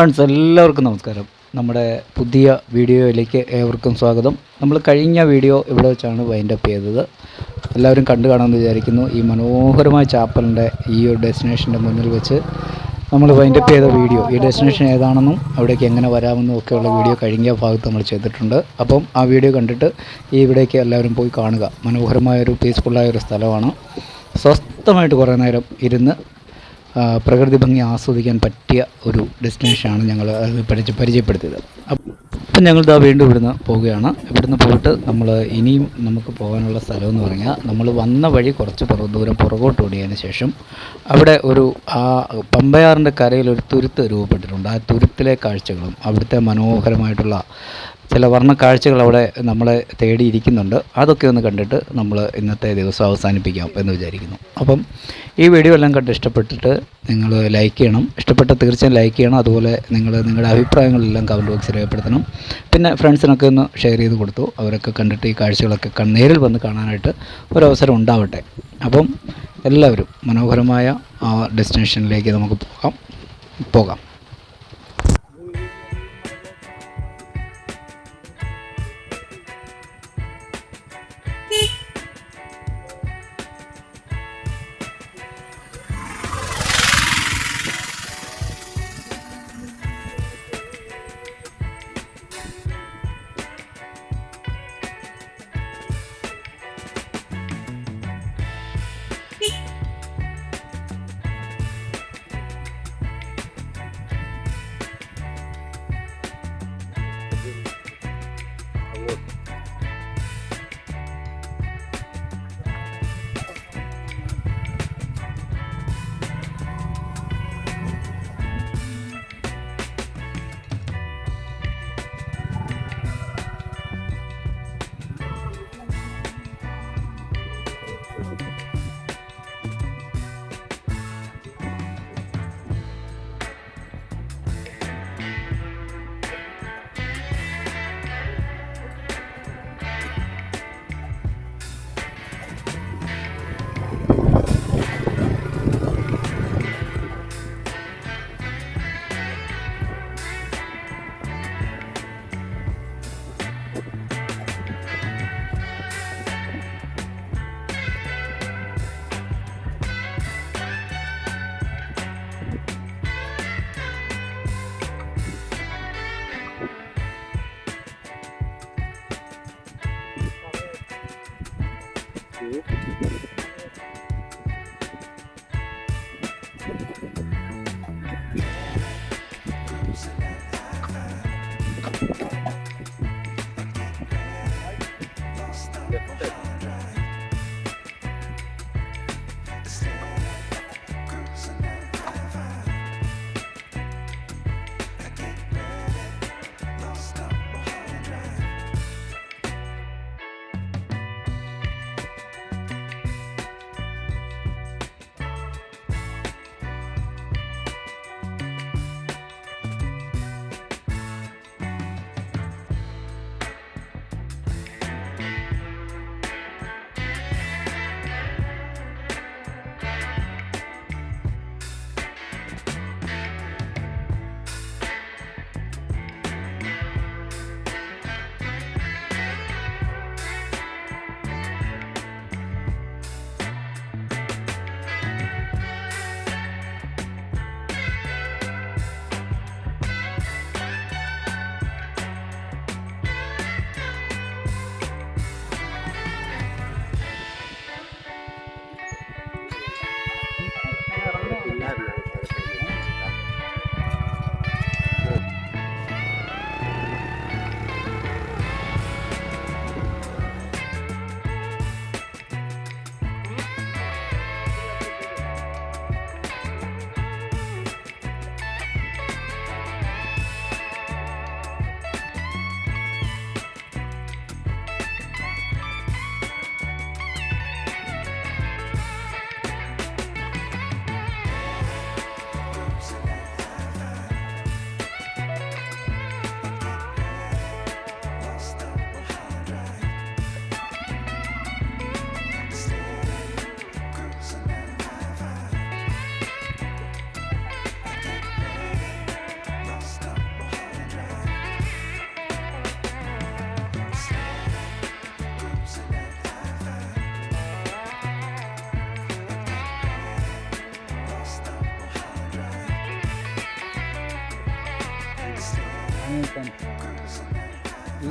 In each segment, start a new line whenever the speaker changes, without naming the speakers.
Friends എല്ലാവർക്കും നമസ്കാരം. നമ്മുടെ പുതിയ വീഡിയോയിലേക്ക് ഏവർക്കും സ്വാഗതം. നമ്മൾ കഴിഞ്ഞ വീഡിയോ ഇവിടെ വെച്ചാണ് വൈൻഡ് അപ്പ് ചെയ്തത്. എല്ലാവരും കണ്ടു കാണാമെന്ന് വിചാരിക്കുന്നു. ഈ മനോഹരമായ ചാപ്പലിന്റെ ഈ ഒരു ഡെസ്റ്റിനേഷന്റെ മുന്നിൽ വെച്ച് നമ്മൾ വൈൻഡ് അപ്പ് ചെയ്ത വീഡിയോ. ഈ ഡെസ്റ്റിനേഷൻ ഏതാണെന്നും അവിടേക്ക് എങ്ങനെ വരാമെന്നും ഒക്കെയുള്ള വീഡിയോ കഴിഞ്ഞ ഭാഗത്ത് നമ്മൾ ചെയ്തിട്ടുണ്ട്. അപ്പം ആ വീഡിയോ കണ്ടിട്ട് ഈ ഇവിടേക്ക് എല്ലാവരും പോയി കാണുക. മനോഹരമായൊരു പീസ്ഫുള്ളായൊരു സ്ഥലമാണ്. സ്വസ്ഥമായിട്ട് കുറേ നേരം ഇരുന്ന് പ്രകൃതി ഭംഗി ആസ്വദിക്കാൻ പറ്റിയ ഒരു ഡെസ്റ്റിനേഷനാണ് ഞങ്ങൾ പഠിച്ച് പരിചയ പരിചയപ്പെടുത്തിയത്. അപ്പം ഞങ്ങൾ ഇതാ വീണ്ടും ഇവിടുന്ന് പോവുകയാണ്. ഇവിടുന്ന് പോയിട്ട് നമ്മൾ ഇനിയും നമുക്ക് പോകാനുള്ള സ്ഥലം എന്ന് പറഞ്ഞാൽ നമ്മൾ വന്ന വഴി കുറച്ച് ദൂരം പുറകോട്ട് ഓടിയതിന് ശേഷം അവിടെ ഒരു ആ പമ്പയാറിന്റെ കരയിൽ ഒരു തുരുത്ത് രൂപപ്പെട്ടിട്ടുണ്ട്. ആ തുരുത്തിലെ കാഴ്ചകളും അവിടുത്തെ മനോഹരമായിട്ടുള്ള ചില വർണ കാഴ്ചകൾ അവിടെ നമ്മളെ തേടിയിരിക്കുന്നുണ്ട്. അതൊക്കെ ഒന്ന് കണ്ടിട്ട് നമ്മൾ ഇന്നത്തെ ദിവസം അവസാനിപ്പിക്കാം എന്ന് വിചാരിക്കുന്നു. അപ്പം ഈ വീഡിയോ എല്ലാം കണ്ട് ഇഷ്ടപ്പെട്ടിട്ട് നിങ്ങൾ ലൈക്ക് ചെയ്യണം. ഇഷ്ടപ്പെട്ട തീർച്ചയായും ലൈക്ക് ചെയ്യണം. അതുപോലെ നിങ്ങൾ നിങ്ങളുടെ അഭിപ്രായങ്ങളെല്ലാം കമന്റ് ബോക്സിൽ രേഖപ്പെടുത്തണം. പിന്നെ ഫ്രണ്ട്സിനൊക്കെ ഒന്ന് ഷെയർ ചെയ്ത് കൊടുത്തു. അവരൊക്കെ കണ്ടിട്ട് ഈ കാഴ്ചകളൊക്കെ നേരിൽ വന്ന് കാണാനായിട്ട് ഒരവസരം ഉണ്ടാവട്ടെ. അപ്പം എല്ലാവരും മനോഹരമായ ആ ഡെസ്റ്റിനേഷനിലേക്ക് നമുക്ക് പോകാം. പോകാം.
Thank you.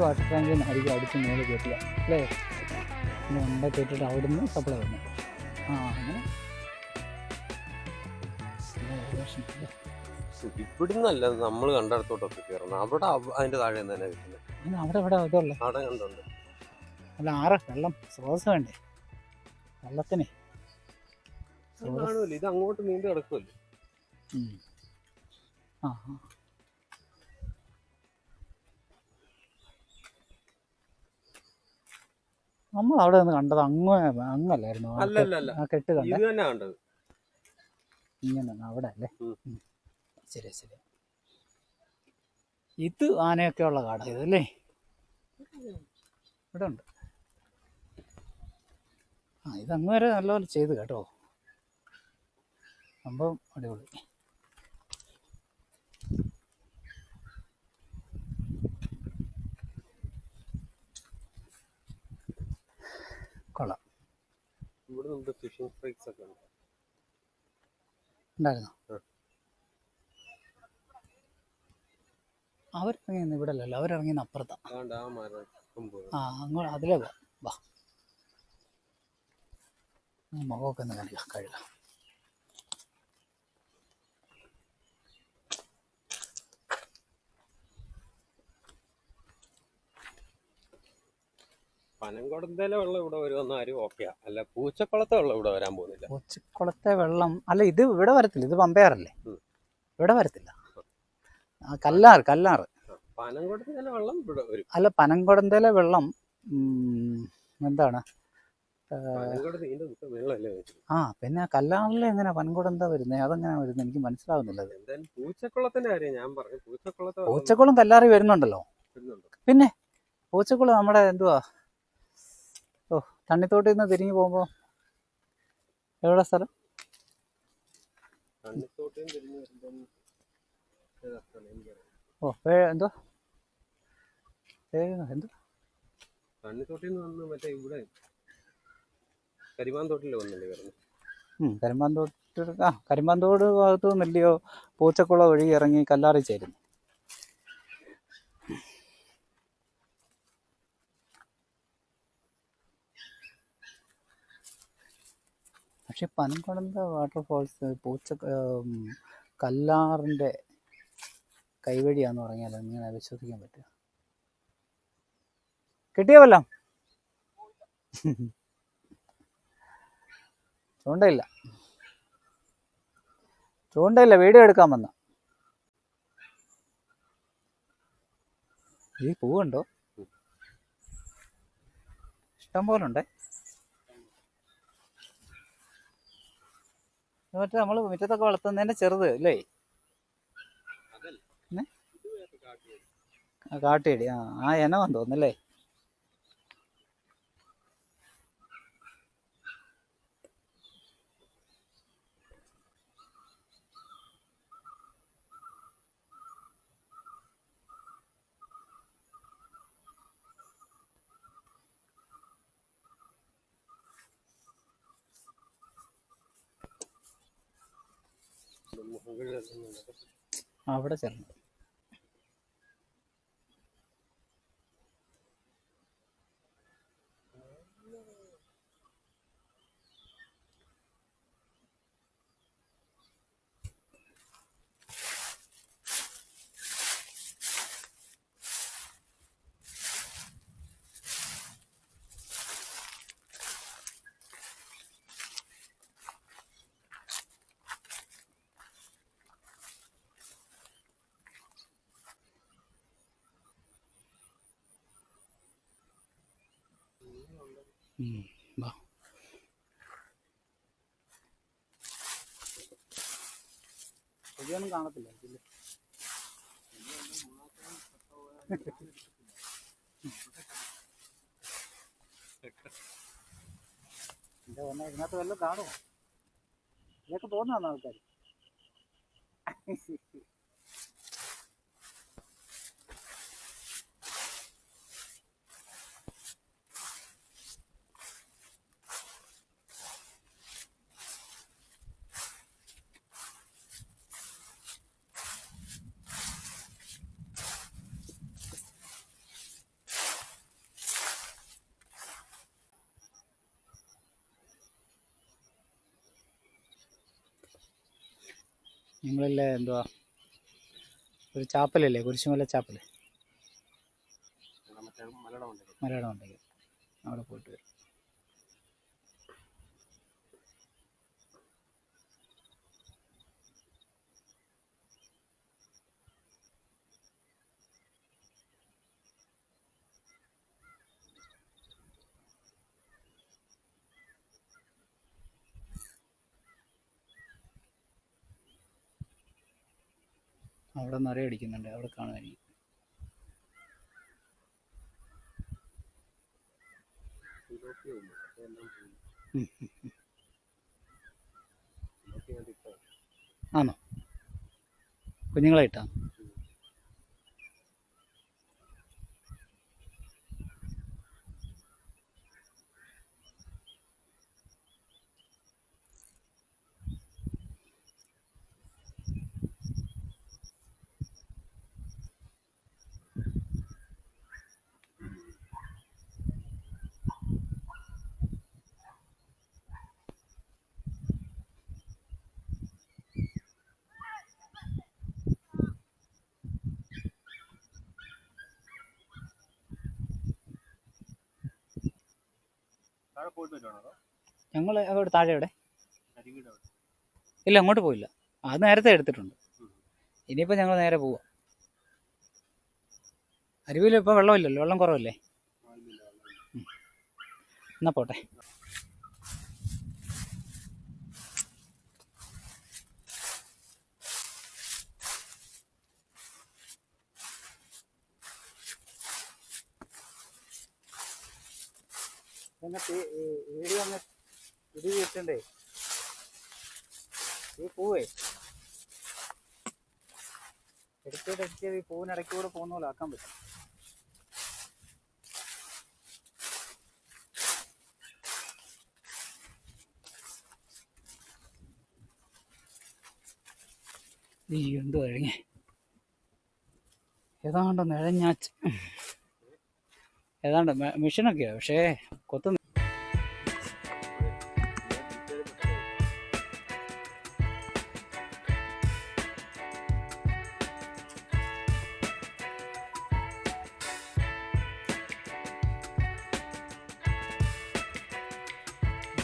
വാട്ടർ ടാങ്കിൽ നിന്ന് ആയിരിക്കും അടിച്ച് മേലെ കയറ്റുക. അല്ലേ? പിന്നെ ഉണ്ട കയറ്റിട്ട് അവിടുന്ന് സപ്ലൈ വന്നു. ആ അങ്ങനെ?
ഇവിടുന്നല്ല നമ്മൾ കണ്ടിടത്തോട്ടൊക്കെ കയറണം അവിടെ അവ- അതിന്റെ താഴെ നിന്ന് തന്നെ കിട്ടുന്നത്
അവിടെ അവിടെ ഇതുള്ള
അവിടെ കണ്ടുണ്ട്.
അല്ല ആറ് വെള്ളം സ്രോതസ് വേണ്ടേ? വെള്ളത്തിന്.
ഇത് അങ്ങോട്ട് നീണ്ടു കിടക്കുമല്ലോ.
ആ ആ. നമ്മൾ അവിടെ നിന്ന് കണ്ടത് അങ്ങ് അങ്ങല്ലായിരുന്നു? ആ കെട്ട്
കണ്ടത്.
ഇങ്ങനെ അവിടെ അല്ലേ. ശരി ശരി. ഇത് ആനയൊക്കെ ഉള്ള കാട് ഇതല്ലേ ഇവിടെ ഉണ്ട്. ആ ഇതങ്ങ് അങ്ങ് വരെ നല്ലപോലെ ചെയ്ത് കേട്ടോ. സംഭവം അടിപൊളി. കൊള്ളാം.
ഇവിടെ നമുക്ക് ഫിഷിംഗ് ഫ്രൈസ് ഒക്കെ ഉണ്ട്.
ഉണ്ടായിരുന്നോ?
ആ.
അവരിറങ്ങിയെന്ന് ഇവിടെ അല്ലല്ലോ അവരിറങ്ങിയെന്ന്
അപ്പുറത്താണ് ആ
അങ്ങോട്ട് അതിലേ വാ. മുഖമൊക്കെ ഒന്ന് കാണിക്കാം കഴുകാം.
പനംകുടന്തേലെ വെള്ളം ഇവിടെ വരുമെന്ന് ആരും ഓക്കെയാ. അല്ല പൂച്ചക്കുളത്തെ വെള്ളം ഇവിടെ വരാൻ പോകുന്നില്ല.
പൂച്ചക്കുളത്തെ വെള്ളം. അല്ല ഇത് ഇവിടെ വരത്തില്ല. ഇത് പമ്പയാറല്ലേ. ഇവിടെ വരത്തില്ല. കല്ലാർ കല്ലാറ്
പനംകുടന്തേലെ വെള്ളം ഇവിടെ വരും.
അല്ല പനംകുടന്തയിലെ വെള്ളം എന്താണ്? ആ പിന്നെ കല്ലാറിൽ എങ്ങനെ പനംകുടന്ത വരുന്നത് അതെങ്ങനെ വരുന്നത് എനിക്ക് മനസ്സിലാവുന്നില്ല
പൂച്ചക്കുളത്തിന്റെ കാര്യം ഞാൻ പറഞ്ഞു.
പൂച്ചക്കുളം കല്ലാറി വരുന്നുണ്ടല്ലോ. പിന്നെ പൂച്ചക്കുളം നമ്മുടെ എന്തുവാ? തണ്ണിത്തോട്ടിൽ നിന്ന് തിരിഞ്ഞു പോകുമ്പോൾ എവിടെ സ്ഥലം. ഓ എന്തോ? എന്തോ?
തണ്ണിത്തോട്ടിൽ നിന്ന് വന്ന് മറ്റേ ഇവിടെ കരിമാന്തോട്ടിൽ വന്നില്ലേ
കരിമ്പാന്തോട്ട് ആ കരിമാന്തോട് ഭാഗത്ത് നെല്ലിയോ പൂച്ചക്കുള വഴി ഇറങ്ങി കല്ലാറി ചേരുന്നു പക്ഷെ പനംകുളന്ത വാട്ടർഫോൾസ് പൂച്ച കല്ലാറിന്റെ കൈവഴിയാന്ന് പറഞ്ഞാൽ എങ്ങനെ വിശ്വസിക്കാൻ പറ്റുക? കിട്ടിയോ ചൂണ്ടയില്ല. ചൂണ്ടയില്ല വീഡിയോ എടുക്കാൻ വന്ന. ഈ പൂവുണ്ടോ? ഇഷ്ടം പോലെ ഉണ്ട് മറ്റേ നമ്മൾ മുറ്റത്തൊക്കെ വളർത്തുന്നതിന്റെ ചെറുത് അല്ലേ? ആ, കാട്ടിയടി ആ ആ ഇനമാന്ന് തോന്നുന്നല്ലേ? അവിടെ ചേർന്നു ഉം, വാ. ഇതൊന്നും കാണത്തില്ല. ഇതിൽ. എന്റെ പൊന്നേ, ഇതിനകത്ത് വല്ലതും കാണുമോ ഇതൊക്കെ പോകുന്നതാണോ ആൾക്കാർ
നിങ്ങളില്ലേ എന്തുവാ? ഒരു ചാപ്പലല്ലേ? കുരിശുമല ചാപ്പൽ മലയാളം ഉണ്ടെങ്കിൽ അവിടെ പോയിട്ട് വരും അവിടെ നിറയെ അടിക്കുന്നുണ്ട്. അവിടെ കാണുമായിരിക്കും.
ആണോ? ഉണ്ട്. അതെല്ലാം പോയി.
ഉം, ഉം, ഉം.
ഫിലോപ്പിയ കണ്ട് ഇപ്പൊ
ആണോ കുഞ്ഞുങ്ങളായിട്ടാ
താഴെ പോയിട്ട് വരുവാണോ അതോ
ഞങ്ങൾ അവിടെ താഴെ
അവിടെ?
ഇല്ല അങ്ങോട്ട് പോയില്ല. അത് നേരത്തെ എടുത്തിട്ടുണ്ട്. ഇനിയിപ്പോൾ ഞങ്ങൾ നേരെ പോവാം. അരുവിയിൽ ഇപ്പോൾ വെള്ളമില്ലല്ലോ? വെള്ളം കുറവല്ലേ?
എന്നാൽ ഇല്ലില്ല, വെള്ളമില്ല.
ഈ വീഡിയോ ഒന്ന് ഇടി വെച്ചിണ്ടേ ഈ പൂവേ. എടുത്തിട്ട് എടുത്തിയത് ഈ കൂടെ പോകുന്ന പോലെ ആക്കാൻ പറ്റും. ഈ ഏതാണ്ട് നിഴഞ്ഞാച്ച്. ഏതാണ്ട് മെഷീനൊക്കെയാ പക്ഷേ കൊത്തുന്ന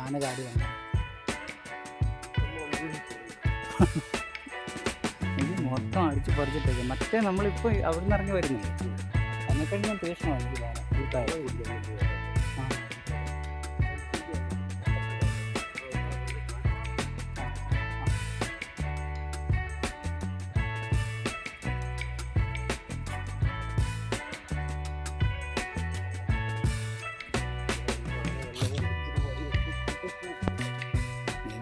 ആന ചാടി വന്നു ഇത് മൊത്തം അടിച്ച് പറിച്ചിട്ടേക്ക്. മറ്റേ നമ്മളിപ്പോൾ അവിടെ നിന്ന് ഇറങ്ങി വരുന്നില്ലേ? അതിനെക്കഴിഞ്ഞാൽ തീക്ഷണമാണ് എനിക്ക് കാണാൻ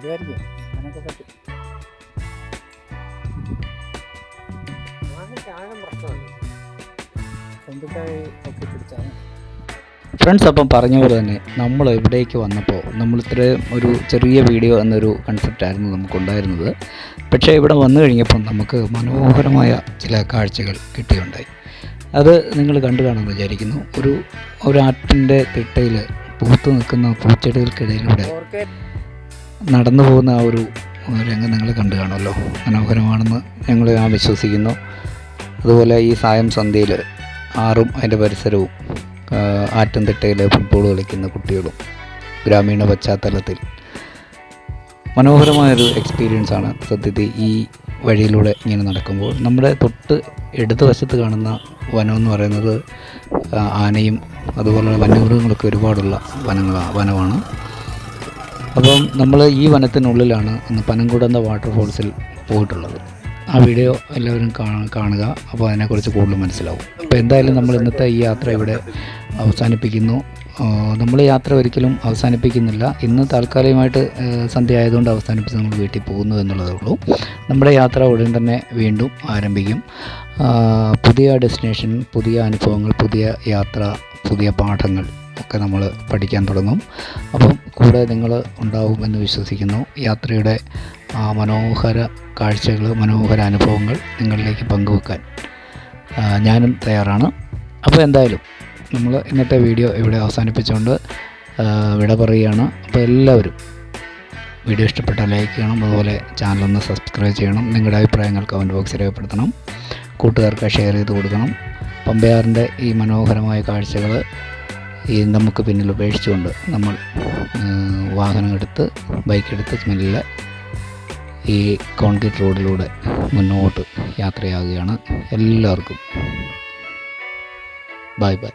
ഇതുമായിരിക്കും അങ്ങനെയൊക്കെ പറ്റും. ഒക്കെ ഫ്രണ്ട്സ് അപ്പം പറഞ്ഞ പോലെ തന്നെ നമ്മൾ ഇവിടേക്ക് വന്നപ്പോൾ നമ്മൾ ഇത്രയും ഒരു ചെറിയ വീഡിയോ എന്നൊരു കൺസെപ്റ്റായിരുന്നു നമുക്കുണ്ടായിരുന്നത്. പക്ഷേ ഇവിടെ വന്നു കഴിഞ്ഞപ്പം നമുക്ക് മനോഹരമായ ചില കാഴ്ചകൾ കിട്ടിയുണ്ടായി. അത് നിങ്ങൾ കണ്ടു കാണുമെന്ന് വിചാരിക്കുന്നു. ഒരു ഒരു ആറ്റിന്റെ തിട്ടയിൽ പൂത്തു നിൽക്കുന്ന പൂച്ചെടികൾക്കിടയിലൂടെ നടന്നു പോകുന്ന ആ ഒരു രംഗം നിങ്ങൾ കണ്ടു കാണുമല്ലോ. മനോഹരമാണെന്ന് ഞങ്ങൾ ഞാൻ വിശ്വസിക്കുന്നു. അതുപോലെ ഈ സായം സന്ധ്യയിൽ ആറും അതിന്റെ പരിസരവും ആ, ആറ്റംതിട്ടയിൽ ഫുട്ബോൾ കളിക്കുന്ന കുട്ടികളും ഗ്രാമീണ പശ്ചാത്തലത്തിൽ മനോഹരമായൊരു എക്സ്പീരിയൻസ് ആണ് സത്യത്തിൽ ഈ വഴിയിലൂടെ ഇങ്ങനെ നടക്കുമ്പോൾ. നമ്മുടെ തൊട്ട് ഇടത് വശത്ത് കാണുന്ന വനം എന്ന് പറയുന്നത് ആനയും അതുപോലെ വന്യമൃഗങ്ങളൊക്കെ ഒരുപാടുള്ള വനങ്ങളാണ് വനമാണ്. അപ്പം നമ്മൾ ഈ വനത്തിനുള്ളിലാണ് ഇന്ന് പനംകുടന്ന വാട്ടർഫോൾസിൽ പോയിട്ടുള്ളത്. ആ വീഡിയോ എല്ലാവരും കാണ- കാണുക. അപ്പോൾ അതിനെക്കുറിച്ച് കൂടുതൽ മനസ്സിലാവും. അപ്പോൾ എന്തായാലും നമ്മൾ ഇന്നത്തെ ഈ യാത്ര ഇവിടെ അവസാനിപ്പിക്കുന്നു. നമ്മൾ യാത്ര ഒരിക്കലും അവസാനിപ്പിക്കുന്നില്ല. ഇന്ന് താൽക്കാലികമായിട്ട് സന്ധ്യ ആയതുകൊണ്ട് അവസാനിപ്പിച്ച് നമ്മൾ വീട്ടിൽ പോകുന്നു എന്നുള്ളതേ ഉള്ളൂ. നമ്മുടെ യാത്ര ഉടൻ തന്നെ വീണ്ടും ആരംഭിക്കും. പുതിയ ഡെസ്റ്റിനേഷൻ പുതിയ അനുഭവങ്ങൾ പുതിയ യാത്ര പുതിയ പാഠങ്ങൾ ഒക്കെ നമ്മൾ പഠിക്കാൻ തുടങ്ങും. അപ്പം കൂടെ നിങ്ങൾ ഉണ്ടാവുമെന്ന് വിശ്വസിക്കുന്നു. യാത്രയുടെ മനോഹര കാഴ്ചകൾ മനോഹര അനുഭവങ്ങൾ നിങ്ങളിലേക്ക് പങ്കുവെക്കാൻ ഞാനും തയ്യാറാണ്. അപ്പോൾ എന്തായാലും നമ്മൾ ഇന്നത്തെ വീഡിയോ ഇവിടെ അവസാനിപ്പിച്ചുകൊണ്ട് വിട പറയുകയാണ്. അപ്പോൾ എല്ലാവരും വീഡിയോ ഇഷ്ടപ്പെട്ടാൽ ലൈക്ക് ചെയ്യണം. അതുപോലെ ചാനലൊന്ന് സബ്സ്ക്രൈബ് ചെയ്യണം. നിങ്ങളുടെ അഭിപ്രായങ്ങൾ കമന്റ് ബോക്സിൽ രേഖപ്പെടുത്തണം. കൂട്ടുകാർക്ക് ഷെയർ ചെയ്ത് കൊടുക്കണം. പമ്പയാറിന്റെ ഈ മനോഹരമായ കാഴ്ചകൾ ഈ നമുക്ക് പിന്നിൽ ഉപേക്ഷിച്ചുകൊണ്ട് നമ്മൾ വാഹനം എടുത്ത് ബൈക്ക് ബൈക്കെടുത്ത് മെല്ലെ ഈ കോൺക്രീറ്റ് റോഡിലൂടെ മുന്നോട്ട് യാത്രയാകുകയാണ് എല്ലാവർക്കും. Bye bye.